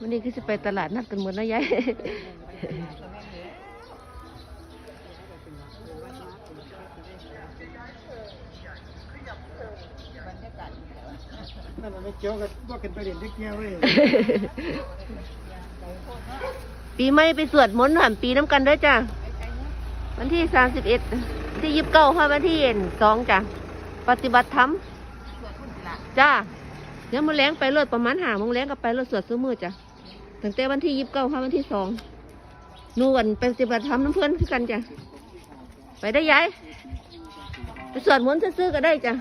วันนี้คือจะไปตลาดนัดกันหมดนะยายนั่นน่ะไม่เกี่ยวกับว่ากันไปเรียนที่เกี่ยวเว้ยปีใหม่ไปสวดมนต์หันปีน้ำกันเด้วยจ้ะ วันที่สามสิบเอ็ดที่ยิบเก้าค่ะวันที่เอ็นสองจ้ะ ปฏิบัติธรรมจ้าเดี๋ยวมาแรงไปรถประมาณหาโมงแรงก็ไปรถสวดซื้อมือจ้ะ ตั้งแต่วันที่ยิบเก้าค่ะวันที่สองนู่นไปปฏิบัติธรรมน้ำเพื่อนคือกันจ้ะ ไปได้ยายไปสวดมนต์ซื่อๆก็ได้จ้ะ